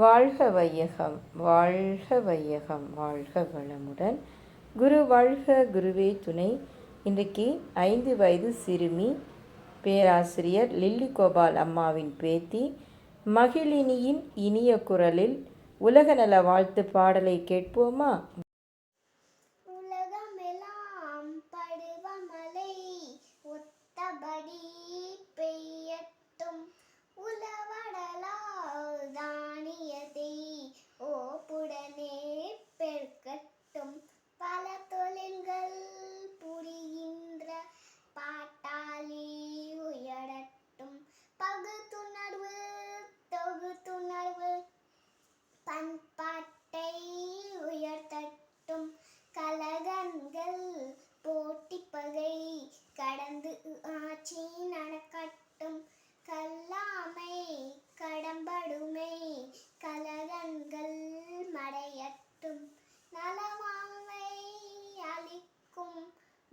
வாழ்க வையகம் வாழ்க வையகம் வாழ்க வளமுடன். குரு வாழ்க குருவே துணை. இன்றைக்கு ஐந்து வயது சிறுமி பேராசிரியர் லில்லி கோபால் அம்மாவின் பேத்தி மகிழினியின் இனிய குரலில் உலக நல வாழ்த்து பாடலை கேட்போமா?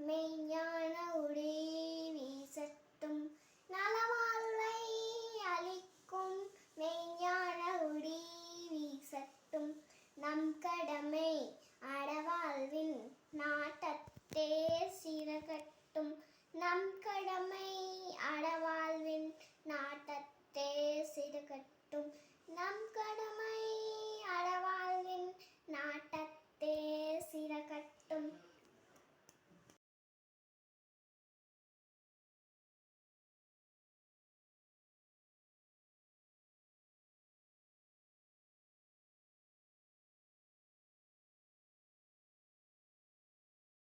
மெய்ஞான உடே வீசட்டும். நலமாலை அளிக்கும் மெய்ஞான உடே வீசட்டும். நம் கடமை அடவாழ்வின் நாட்டத்தே சிறகட்டும் நம்